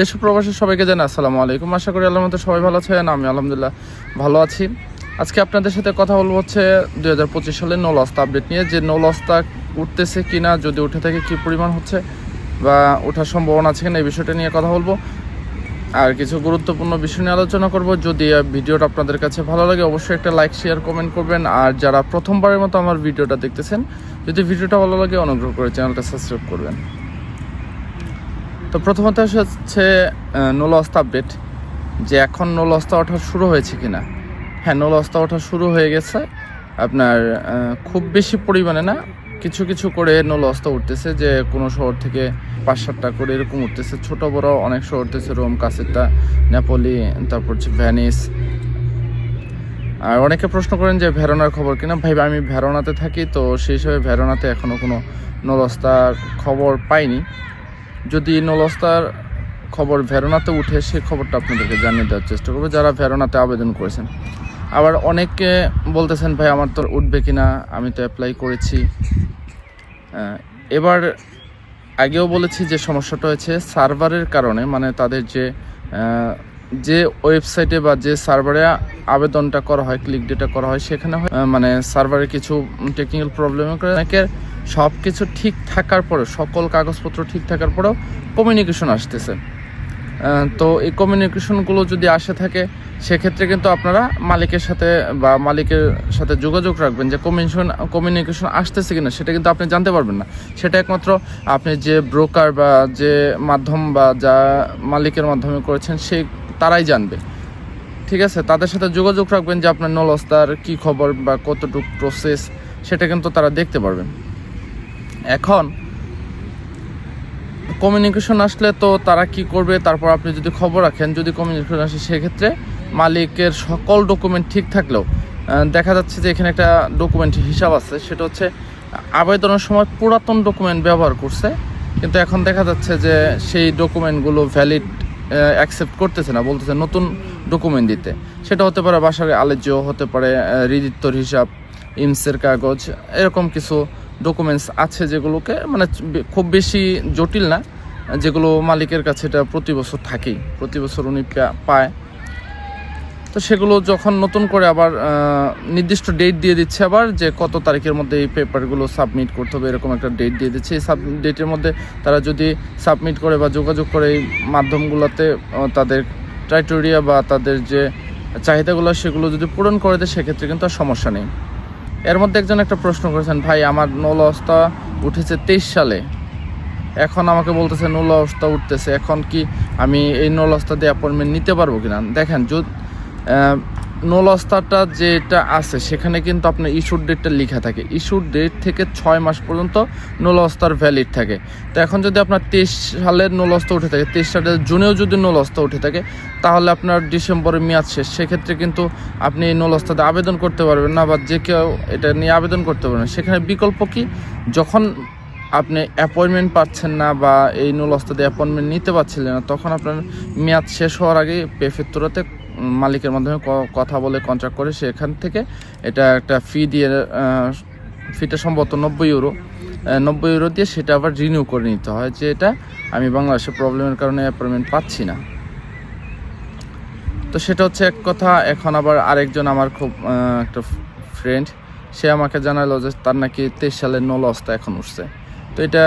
দেশ প্রবাসী সবাইকে জানাই আসসালামু আলাইকুম। আশা করি আল্লাহর মতো সবাই ভালো আছেন, আমি আলহামদুলিল্লাহ ভালো আছি। আজকে আপনাদের সাথে কথা বলব হচ্ছে দুই হাজার পঁচিশ সালের নো লস্তা আপডেট নিয়ে, যে নো লস্তা উঠতেছে কি না যদি উঠে থাকে কি পরিমাণ হচ্ছে বা ওঠার সম্ভাবনা আছে কিনা, এই বিষয়টা নিয়ে কথা বলব। আর কিছু গুরুত্বপূর্ণ বিষয় নিয়ে আলোচনা করব। যদি ভিডিওটা আপনাদের কাছে ভালো লাগে, অবশ্যই একটা লাইক শেয়ার কমেন্ট করবেন। আর যারা প্রথমবারের মতো আমার ভিডিওটা দেখতেছেন, যদি ভিডিওটা ভালো লাগে, অনুগ্রহ করে চ্যানেলটা সাবস্ক্রাইব করবেন। তো প্রথমত হচ্ছে নোলস্তা আপডেট যে এখন নোলস্তা ওঠা শুরু হয়েছে কিনা। হ্যাঁ নোলস্তা ওঠা শুরু হয়ে গেছে। আপনার খুব বেশি পরিমাণে না, কিছু কিছু করে নোলস্তা উঠতেছে, যে কোনো শহর থেকে পাঁচ সাতটা করে এরকম উঠতেছে। ছোট, বড় অনেক শহর উঠতেছে, রোম কাসেটা নেপোলি, তারপর হচ্ছে ভ্যানিস আর অনেকে প্রশ্ন করেন যে ভেরোনার খবর কিনা। ভাই, আমি ভেরোনাতে থাকি, তো সেই হিসাবে ভেরোনাতে এখনও কোনো নলস্তার খবর পাইনি। যদি নলস্তার খবর ভেরোনাতে উঠে সেই খবরটা আপনাদেরকে জানিয়ে দেওয়ার চেষ্টা করব, যারা ভেরোনাতে আবেদন করেছেন। আবার অনেকে বলতেছেন, ভাই, আমার তো উঠবে কিনা? আমি তো অ্যাপ্লাই করেছি। এবার আগেও বলেছি যে সমস্যাটা হয়েছে, সার্ভারের কারণে মানে তাদের যে যে ওয়েবসাইটে বা যে সার্ভারে আবেদনটা করা হয়, ক্লিক ডেটা করা হয়, সেখানে মানে সার্ভারে কিছু টেকনিক্যাল প্রবলেমের কারণে অনেকের সব কিছু ঠিক থাকার পরেও, সকল কাগজপত্র ঠিক থাকার পরেও কমিউনিকেশন আসতেছে। তো এই কমিউনিকেশনগুলো যদি আসে থাকে, সেক্ষেত্রে কিন্তু আপনারা মালিকের সাথে বা মালিকের সাথে যোগাযোগ রাখবেন যে কমিউনিকেশন কমিউনিকেশন আসতেছে কিনা, সেটা কিন্তু আপনি জানতে পারবেন না। সেটা একমাত্র আপনি যে ব্রোকার বা যে মাধ্যম বা যা মালিকের মাধ্যমে করেছেন, সে, তারাই জানবে। ঠিক আছে? তাদের সাথে যোগাযোগ রাখবেন যে আপনার নলস্তার কি খবর বা কতটুকু প্রসেস সেটা কিন্তু তারা দেখতে পারবেন। এখন কমিউনিকেশন আসলে তো তারা কি করবে? তারপর আপনি যদি খবর রাখেন, যদি কমিউনিকেশন আসে, সেক্ষেত্রে মালিকের সকল ডকুমেন্ট ঠিক থাকলেও দেখা যাচ্ছে যে এখানে একটা ডকুমেন্ট হিসাব আছে, সেটা হচ্ছে আবেদনের সময় পুরাতন ডকুমেন্ট ব্যবহার করছে, কিন্তু এখন দেখা যাচ্ছে যে সেই ডকুমেন্টগুলো ভ্যালিড অ্যাকসেপ্ট করতেছে না, বলতেছে নতুন ডকুমেন্ট দিতে। সেটা হতে পারে বাসার আলেজ্য, হতে পারে রিদিত্তর হিসাব ইমসের কাগজ, এরকম কিছু ডকুমেন্টস আছে যেগুলোকে মানে খুব বেশি জটিল না, যেগুলো মালিকের কাছে এটা প্রতি বছর থাকেই, প্রতি বছর উনি পায়। তো সেগুলো যখন নতুন করে আবার নির্দিষ্ট ডেট দিয়ে দিচ্ছে আবার যে কত তারিখের মধ্যে এই পেপারগুলো সাবমিট করতে হবে, এরকম একটা ডেট দিয়ে দিচ্ছে। এই সাব ডেটের মধ্যে তারা যদি সাবমিট করে বা যোগাযোগ করে এই মাধ্যমগুলোতে তাদের ক্রাইটেরিয়া বা তাদের যে চাহিদাগুলো সেগুলো যদি পূরণ করে দেয়, সেক্ষেত্রে কিন্তু আর সমস্যা নেই। এর মধ্যে একজন একটা প্রশ্ন করেছেন, ভাই, আমার নল অবস্থা উঠেছে তেইশ সালে। এখন আমাকে বলতেছে নল অবস্থা উঠতেছে। এখন কি আমি এই নল অবস্থা দিয়ে অ্যাপয়েন্টমেন্ট নিতে পারব কিনা? দেখেন যদি নল অবস্থাটা যেটা আছে, সেখানে কিন্তু আপনার ইস্যুর ডেটটা লেখা থাকে। ইস্যুর ডেট থেকে ছয় মাস পর্যন্ত নল অবস্থার ভ্যালিড থাকে। তো এখন যদি আপনার তেইশ সালের নল অবস্থা উঠে থাকে, তেইশ সালের জুনেও যদি নল অবস্থা উঠে থাকে, তাহলে আপনার ডিসেম্বরের মেয়াদ শেষ। সেক্ষেত্রে কিন্তু আপনি এই নলস্তাতে আবেদন করতে পারবেন না বা যে কেউ এটা নিয়ে আবেদন করতে পারবেন না। সেখানে বিকল্প কি? যখন আপনি অ্যাপয়েন্টমেন্ট পাচ্ছেন না বা এই নলস্তাতে অ্যাপয়েন্টমেন্ট নিতে পারছিলেন না, তখন আপনার মেয়াদ শেষ হওয়ার আগে পেফেত্তরাতে মালিকের মাধ্যমে কথা বলে কন্ট্রাক্ট করে সেখান থেকে এটা একটা ফি দিয়ে ফিটা সম্ভবত নব্বই ইউরো নব্বই ইউরো দিয়ে সেটা আবার রিনিউ করে নিতে হয় যে এটা আমি বাংলাদেশে প্রবলেমের কারণে অ্যাপয়েন্টমেন্ট পাচ্ছি না। তো সেটা হচ্ছে এক কথা, এখন আবার আরেকজন আমার খুব একটা ফ্রেন্ড সে আমাকে জানালো যে তার নাকি তেইশ সালের নল অবস্থা এখন উঠছে। তো এটা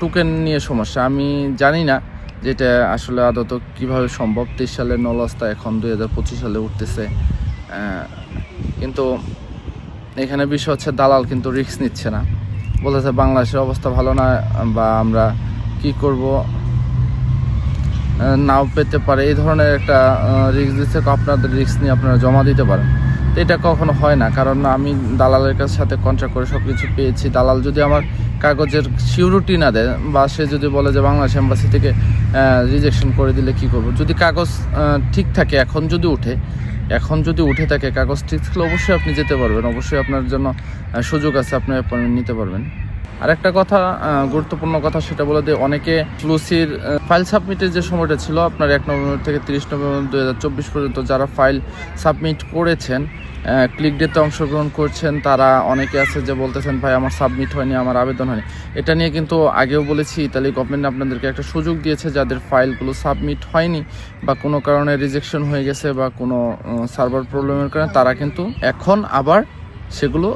টুকেন নিয়ে সমস্যা। আমি জানি না যে এটা আসলে আদত কীভাবে সম্ভব? তেইশ সালের নলস্তা এখন দুই হাজার পঁচিশ সালে উঠতেছে। কিন্তু এখানে বিষয় হচ্ছে দালাল কিন্তু রিস্ক নিচ্ছে না। বলতেছে বাংলাদেশের অবস্থা ভালো না বা আমরা কি করব? নাও পেতে পারে। এই ধরনের একটা রিস্ক দিচ্ছে। আপনাদের রিস্ক নিয়ে আপনারা জমা দিতে পারেন। তো এটা কখনো হয় না, কারণ আমি দালালের কাছে সাথে কন্ট্রাক্ট করে সব কিছু পেয়েছি। দালাল যদি আমার কাগজের সিউরিটি না দেয় বা সে যদি বলে যে বাংলাদেশ এম্বাসি থেকে রিজেকশন করে দিলে কি করব? যদি কাগজ ঠিক থাকে, এখন যদি উঠে, এখন যদি উঠে থাকে, কাগজ ঠিক থাকলে অবশ্যই আপনি যেতে পারবেন। অবশ্যই আপনার জন্য সুযোগ আছে, আপনি অ্যাপয়েন্টমেন্ট নিতে পারবেন। আরেকটা কথা গুরুত্বপূর্ণ কথা সেটা বলে দিয়ে অনেকে ফ্লুসির ফাইল সাবমিটের যে সময়টা ছিল, আপনার এক নভেম্বর থেকে তিরিশ নভেম্বর দু হাজার চব্বিশ পর্যন্ত যারা ফাইল সাবমিট করেছেন ক্লিক ডেতে অংশগ্রহণ করছেন, তারা অনেকে আছে যে বলতেছেন, ভাই, আমার সাবমিট হয়নি, আমার আবেদন হয়নি। এটা নিয়ে কিন্তু আগেও বলেছি, ইতালি গভর্নমেন্ট আপনাদেরকে একটা সুযোগ দিয়েছে, যাদের ফাইলগুলো সাবমিট হয়নি বা কোনো কারণে রিজেকশন হয়ে গেছে বা কোনো সার্ভার প্রবলেমের কারণে, তারা কিন্তু এখন আবার সেগুলো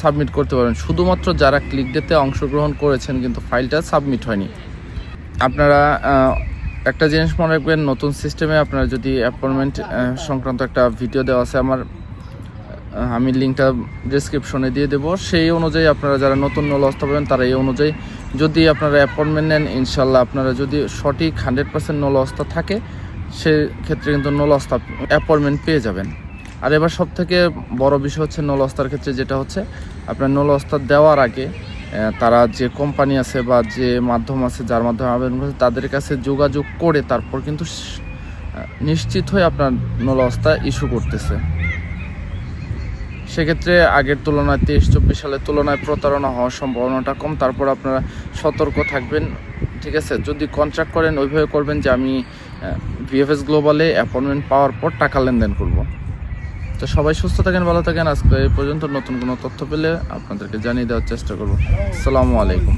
সাবমিট করতে পারেন। শুধুমাত্র যারা ক্লিক ডেতে অংশগ্রহণ করেছেন, কিন্তু ফাইলটা সাবমিট হয়নি। আপনারা একটা জিনিস মনে রাখবেন, নতুন সিস্টেমে আপনারা যদি অ্যাপয়েন্টমেন্ট সংক্রান্ত একটা ভিডিও দেওয়া আছে, আমার আমি লিঙ্কটা ডিসক্রিপশনে দিয়ে দেবো। সেই অনুযায়ী আপনারা যারা নতুন নল পারবেন তারা এই অনুযায়ী যদি আপনারা অ্যাপয়েন্টমেন্ট নেন, ইনশাল্লাহ আপনারা যদি সঠিক হান্ড্রেড পার্সেন্ট নল অবস্থা থাকে, সেক্ষেত্রে কিন্তু নল অবস্থা অ্যাপয়েন্টমেন্ট পেয়ে যাবেন। আর এবার সব থেকে বড় বিষয় হচ্ছে নল অস্তার ক্ষেত্রে যেটা হচ্ছে, আপনার নল অস্তা দেওয়ার আগে তারা যে কোম্পানি আছে বা যে মাধ্যম আছে, যার মাধ্যমে আবেদন করছে, তাদের কাছে যোগাযোগ করে তারপর কিন্তু নিশ্চিত হয়ে আপনার নল অবস্থা ইস্যু করতেছে। সেক্ষেত্রে আগের তুলনায় তেইশ, চব্বিশ সালের তুলনায় প্রতারণা হওয়ার সম্ভাবনাটা কম। তারপর আপনারা সতর্ক থাকবেন, ঠিক আছে? যদি কন্ট্রাক্ট করেন, ওইভাবে করবেন যে আমি ভিএফএস গ্লোবালে অ্যাপয়েন্টমেন্ট পাওয়ার পর টাকা লেনদেন করব। তো সবাই সুস্থ থাকেন, ভালো থাকেন। আজকে এই পর্যন্ত নতুন কোনো তথ্য পেলে আপনাদেরকে জানিয়ে দেওয়ার চেষ্টা করব। আসসালামু আলাইকুম।